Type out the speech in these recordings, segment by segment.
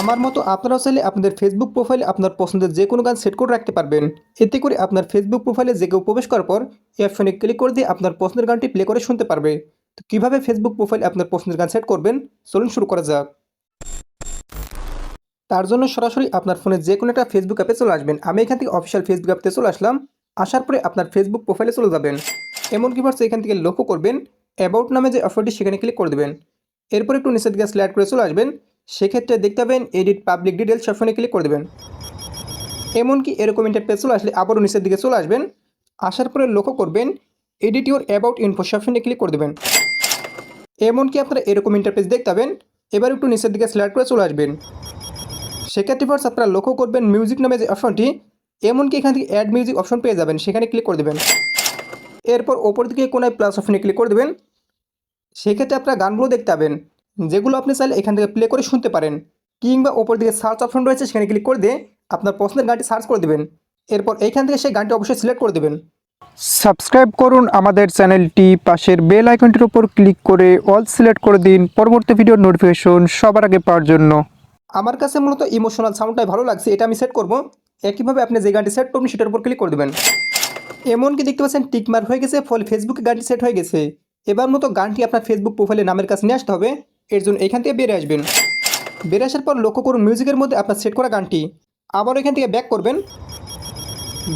আমার মতো আপনারাও চাইলে আপনাদের ফেসবুক প্রোফাইলে আপনার পছন্দের যে কোনো গান সেট করে রাখতে পারবেন। এতে করে আপনার ফেসবুক প্রোফাইলে যে কেউ প্রবেশ করার পর এই অপশনে ক্লিক করে দিয়ে আপনার পছন্দের গানটি প্লে করে শুনতে পারবে। তো কীভাবে ফেসবুক প্রোফাইলে আপনার পছন্দের গান সেট করবেন, চলুন শুরু করা যাক। তার জন্য সরাসরি আপনার ফোনে যে কোনো একটা ফেসবুক অ্যাপে চলে আসবেন। আমি এখান থেকে অফিসিয়াল ফেসবুক অ্যাপতে চলে আসলাম। আসার পরে আপনার ফেসবুক প্রোফাইলে চলে যাবেন। এমনকি ভার্স এখান থেকে লক্ষ্য করবেন অ্যাবাউট নামে যে অফারটি সেখানে ক্লিক করে দেবেন। এরপর একটু নিচের দিকে স্লাইড করে চলে আসবেন। সেক্ষেত্রে দেখতে পাবেন এডিট পাবলিক ডিটেলস অপশনে ক্লিক করে দেবেন। এমনকি এরকম ইন্টারপেজ চলে আসলে আবারও নিচের দিকে চলে আসবেন। আসার পরে লক্ষ্য করবেন এডিট ইউর অ্যাবাউট ইনফো অপশনে ক্লিক করে দেবেন। এমনকি আপনারা এরকম ইন্টারপেজ দেখতে পাবেন, এবার একটু নিচের দিকে স্লাইড করে চলে আসবেন। সেক্ষেত্রে ফার্স্ট আপনারা লক্ষ্য করবেন মিউজিক নামে যে অপশনটি এমনকি এখান থেকে অ্যাড মিউজিক অপশন পেয়ে যাবেন, সেখানে ক্লিক করে দেবেন। এরপর ওপর দিকে কোনায় প্লাস অপশনে ক্লিক করে দেবেন। সেক্ষেত্রে আপনারা গানগুলো দেখতে পাবেন। যেগুলো আপনি চাইলে এখান থেকে প্লে করে শুনতে পারেন কিংবা ওপর দিকে সার্চ অপশন রয়েছে সেখানে ক্লিক করে দিয়ে আপনার পছন্দের গানটি সার্চ করে দেবেন। এরপর এইখান থেকে সেই গানটি অবশ্যই সিলেক্ট করে দেবেন। সাবস্ক্রাইব করুন আমাদের চ্যানেলটি পাশের বেল আইকনটির উপর ক্লিক করে অল সিলেক্ট করে দিন। পরবর্তী ভিডিওর নোটিফিকেশন সবার আগে পাওয়ার জন্য। আমার কাছে মূলত ইমোশনাল সাউন্ডটাই ভালো লাগছে এটা আমি সেট করব। একইভাবে আপনি যে গানটি সেট করবেন সেটার উপর ক্লিক করে দেবেন। এমনকি দেখতে পাচ্ছেন টিকমার হয়ে গেছে ফলে ফেসবুকে গানটি সেট হয়ে গেছে। এবার মতো গানটি আপনার ফেসবুক প্রোফাইলে নামের কাছে নিয়ে আসতে হবে। এর জন্য এখান থেকে বেরিয়ে আসবেন। বেরিয়ে আসার পর লক্ষ্য করুন মিউজিকের মধ্যে আপনার সেট করা গানটি। আবার এখান থেকে ব্যাক করবেন।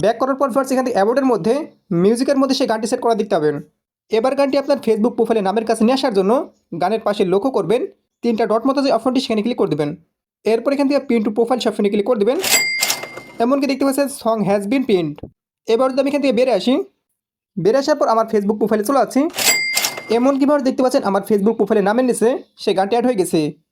ব্যাক করার পর ফার্স্ট এখান থেকে অ্যাবোর্ডের মধ্যে মিউজিকের মধ্যে সেই গানটি সেট করা দেখতে পাবেন। এবার গানটি আপনার ফেসবুক প্রোফাইলে নামের কাছে নিয়ে আসার জন্য গানের পাশে লক্ষ্য করবেন। তিনটা ডট মতো যে অপশনটি সেখানে ক্লিক করে দেবেন। এরপর এখান থেকে পিন টু প্রোফাইল অপশনে ক্লিক করে দেবেন। এমনকি দেখতে পাচ্ছেন সং হ্যাজ বিন প্রিন্ট এবার যদি আমি এখান থেকে বেড়ে আসি বেড়ে আসার পর আমার ফেসবুক প্রোফাইলে চলে আছি এমন কীভাবে দেখতে পাচ্ছেন আমার ফেসবুক প্রোফাইলে নামের নিচে সে গানটি অ্যাড হয়ে গেছে।